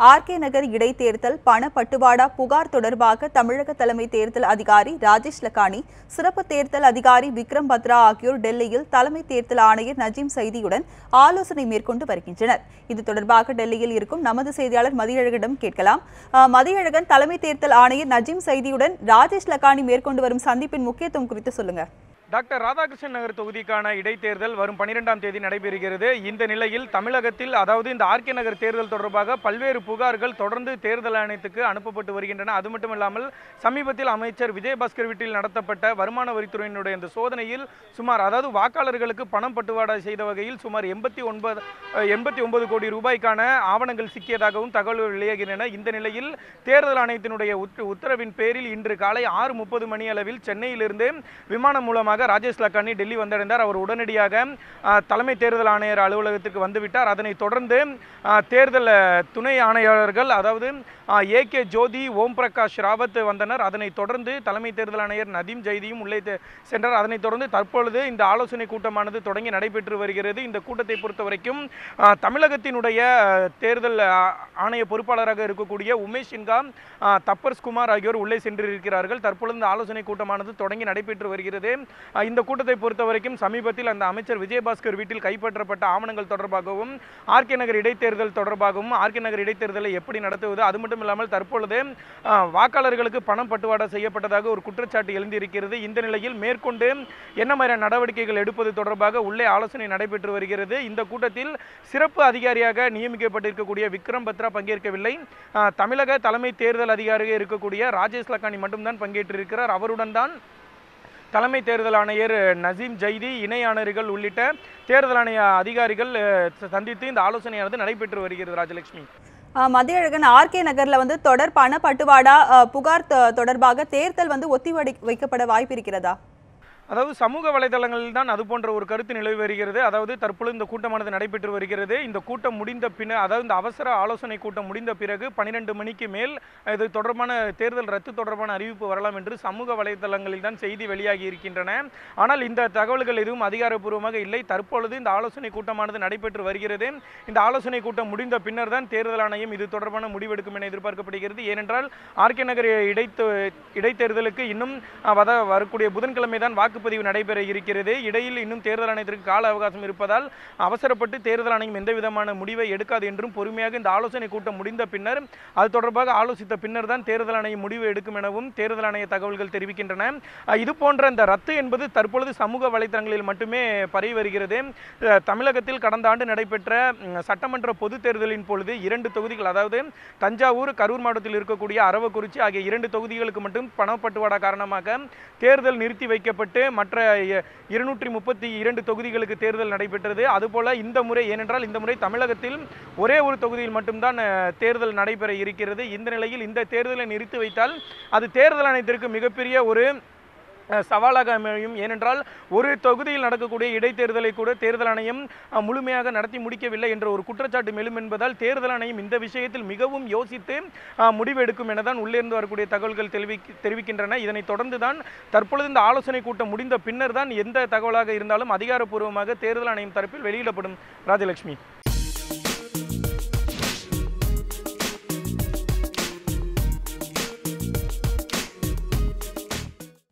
RK நகர் இடைத்தேர்தல் பணப்பட்டுவாடா புகார் தொடர்பாக தமிழக தலைமை தேர்தல் அதிகாரி ராஜேஷ் லக்கானி சிறப்பு தேர்தல் அதிகாரி விக்ரம் பத்ரா ஆகியோர் டெல்லியில் தலைமை தேர்தல் ஆணையர் நஜீம் சைதியுடன் ஆலோசனை மேற்கொண்டு வருகின்றனர். இது தொடர்பாக டெல்லியில் இருக்கும் நமது செய்தியாளர் மதியழகனிடம் கேட்கலாம். மதியழகன் தலைமை தேர்தல் ஆணையர் நஜீம் சைதியுடன் ராஜேஷ் லக்கானி மேற்கொண்டு வரும் சந்திப்பின் முக்கியத்துவம் குறித்து சொல்லுங்க. டாக்டர் ராதாகிருஷ்ணன் நகர் தொகுதிக்கான இடைத்தேர்தல் வரும் பனிரெண்டாம் தேதி நடைபெறுகிறது. இந்த நிலையில் தமிழகத்தில் அதாவது இந்த ஆர்கே நகர் தேர்தல் தொடர்பாக பல்வேறு புகார்கள் தொடர்ந்து தேர்தல் ஆணையத்துக்கு அனுப்பப்பட்டு வருகின்றன. அது மட்டுமில்லாமல் சமீபத்தில் அமைச்சர் விஜயபாஸ்கர் வீட்டில் நடத்தப்பட்ட வருமான வரித்துறையினுடைய இந்த சோதனையில் சுமார் அதாவது வாக்காளர்களுக்கு பணம் பட்டுவாடா செய்த வகையில் சுமார் எண்பத்தி ஒன்பது எண்பத்தி ஒன்பது கோடி ரூபாய்க்கான ஆவணங்கள் சிக்கியதாகவும் தகவல்கள் வெளியாகின்றன. இந்த நிலையில் தேர்தல் ஆணையத்தினுடைய உத்தரவின் பேரில் இன்று காலை ஆறு முப்பது மணி அளவில் சென்னையிலிருந்து விமானம் மூலமாக ராஜேஷ் லக்கானி டெல்லி வந்தடைந்தார். அவர் உடனடியாக தலைமை தேர்தல் ஆணையர் அலுவலகத்திற்கு வந்துவிட்டார் அதனைத் தொடர்ந்து தேர்தல் துணை ஆணையாளர்கள் அதாவது ஏ கே ஜோதி ஓம் பிரகாஷ் ராவத் வந்தனர். அதனைத் தொடர்ந்து தலைமை தேர்தல் ஆணையர் நதீம் ஜெய்தியும் உள்ளே சென்றார். அதனைத் தொடர்ந்து தற்பொழுது இந்த ஆலோசனை கூட்டமானது தொடங்கி நடைபெற்று வருகிறது. இந்த கூட்டத்தை பொறுத்த வரைக்கும் தமிழகத்தினுடைய தேர்தல் ஆணைய பொறுப்பாளராக இருக்கக்கூடிய உமேஷ் சின்ஹா தப்பர்ஸ் குமார் ஆகியோர் உள்ளே சென்றிருக்கிறார்கள். தற்பொழுது இந்த ஆலோசனை கூட்டமானது தொடங்கி நடைபெற்று வருகிறது. இந்த கூட்டத்தை பொறுத்த வரைக்கும் சமீபத்தில் அந்த அமைச்சர் விஜயபாஸ்கர் வீட்டில் கைப்பற்றப்பட்ட ஆவணங்கள் தொடர்பாகவும் ஆர்கே நகர் இடைத்தேர்தல் தொடர்பாகவும் ஆர்கே நகர் இடைத்தேர்தலை எப்படி நடத்துவது அது மட்டும் இல்லாமல் தற்பொழுது வாக்காளர்களுக்கு பணம் பட்டுவாடா செய்யப்பட்டதாக ஒரு குற்றச்சாட்டு எழுந்திருக்கிறது. இந்த நிலையில் மேற்கொண்டு என்ன மாதிரியான நடவடிக்கைகள் எடுப்பது தொடர்பாக உள்ளே ஆலோசனை நடைபெற்று வருகிறது. இந்த கூட்டத்தில் சிறப்பு அதிகாரியாக நியமிக்கப்பட்டிருக்கக்கூடிய விக்ரம் பத்ரா பங்கேற்கவில்லை. தமிழக தலைமை தேர்தல் அதிகாரியாக இருக்கக்கூடிய ராஜேஷ் லக்கானி மட்டும்தான் பங்கேற்றிருக்கிறார். அவருடன் தான் தலைமை தேர்தல் ஆணையர் நசீம் ஜைதி இணை ஆணையர்கள் உள்ளிட்ட தேர்தல் ஆணைய அதிகாரிகள் சந்தித்து இந்த ஆலோசனையானது நடைபெற்று வருகிறது ராஜலட்சுமி. மத்திய மதியழகன் ஆர்கே நகரில் வந்து தொடர் பண பட்டுவாடா புகார் தொடர்பாக தேர்தல் வந்து ஒத்தி வைக்கப்பட வாய்ப்பு இருக்கிறதா அதாவது சமூக வலைதளங்களில் தான் அது போன்ற ஒரு கருத்து நிலவி வருகிறது. அதாவது தற்பொழுது இந்த கூட்டமானது நடைபெற்று வருகிறது. இந்த கூட்டம் முடிந்த பின்னர் அதாவது இந்த அவசர ஆலோசனை கூட்டம் முடிந்த பிறகு பன்னிரெண்டு மணிக்கு மேல் இது தொடர்பான தேர்தல் ரத்து தொடர்பான அறிவிப்பு வரலாம் என்று சமூக வலைதளங்களில் தான் செய்தி வெளியாகி இருக்கின்றன. ஆனால் இந்த தகவல்கள் எதுவும் அதிகாரப்பூர்வமாக இல்லை. தற்பொழுது இந்த ஆலோசனை கூட்டமானது நடைபெற்று வருகிறது. இந்த ஆலோசனை கூட்டம் முடிந்த பின்னர் தான் தேர்தல் ஆணையம் இது தொடர்பான முடிவெடுக்கும் என எதிர்பார்க்கப்படுகிறது. ஏனென்றால் ஆர்கே நகர் இடைத்து இடைத்தேர்தலுக்கு இன்னும் வத வரக்கூடிய புதன்கிழமை தான் வாக்குப்பதிவு நடைபெற இருக்கிறது. இடையில் இன்னும் தேர்தல் ஆணையத்திற்கு கால அவகாசம் இருப்பதால் அவசரப்பட்டு தேர்தல் ஆணையம் எந்த விதமான முடிவை எடுக்காது என்றும் பொறுமையாக இந்த ஆலோசனை கூட்டம் முடிந்த பின்னர் அது தொடர்பாக ஆலோசித்த பின்னர் தான் தேர்தல் ஆணையம் முடிவு எடுக்கும் எனவும் தேர்தல் ஆணைய தகவல்கள் தெரிவிக்கின்றன. இது போன்ற இந்த ரத்து என்பது தற்பொழுது சமூக வலைத்தளங்களில் மட்டுமே பரவி வருகிறது. தமிழகத்தில் கடந்த ஆண்டு நடைபெற்ற சட்டமன்ற பொது தேர்தலின் பொழுது இரண்டு தொகுதிகள் அதாவது தஞ்சாவூர் கரூர் மாவட்டத்தில் இருக்கக்கூடிய அரவக்குறிச்சி ஆகிய இரண்டு தொகுதிகளுக்கு மட்டும் பணப்பட்டுவாடா காரணமாக தேர்தல் நிறுத்தி வைக்கப்பட்டு மற்ற இருநூற்றி முப்பத்தி இரண்டு தொகுதிகளுக்கு தேர்தல் நடைபெற்றது. அதுபோல் இந்த முறை ஏனென்றால் இந்த முறை தமிழகத்தில் ஒரே ஒரு தொகுதியில் மட்டும்தான் தேர்தல் நடைபெற இருக்கிறது. இந்த நிலையில் இந்த தேர்தலை நிறுத்தி வைத்தால் அது தேர்தல் ஆணையத்திற்கு மிகப்பெரிய ஒரு சவாலாக அமையும் ஏனென்றால் ஒரு தொகுதியில் நடக்கக்கூடிய இடைத்தேர்தலை கூட தேர்தல் ஆணையம் முழுமையாக நடத்தி முடிக்கவில்லை என்ற ஒரு குற்றச்சாட்டு மேலும் என்பதால் தேர்தல் ஆணையம் இந்த விஷயத்தில் மிகவும் யோசித்து முடிவெடுக்கும் முடிவு எடுக்கும் எனதான் வரக்கூடிய தகவல்கள் தெரிவி தெரிவிக்கின்றன. இதனைத் தொடர்ந்து தான் தற்பொழுது இந்த ஆலோசனை கூட்டம் முடிந்த பின்னர் தான் எந்த தகவலாக இருந்தாலும் அதிகாரப்பூர்வமாக தேர்தல் ஆணையம் தரப்பில் வெளியிடப்படும். ராஜலட்சுமி.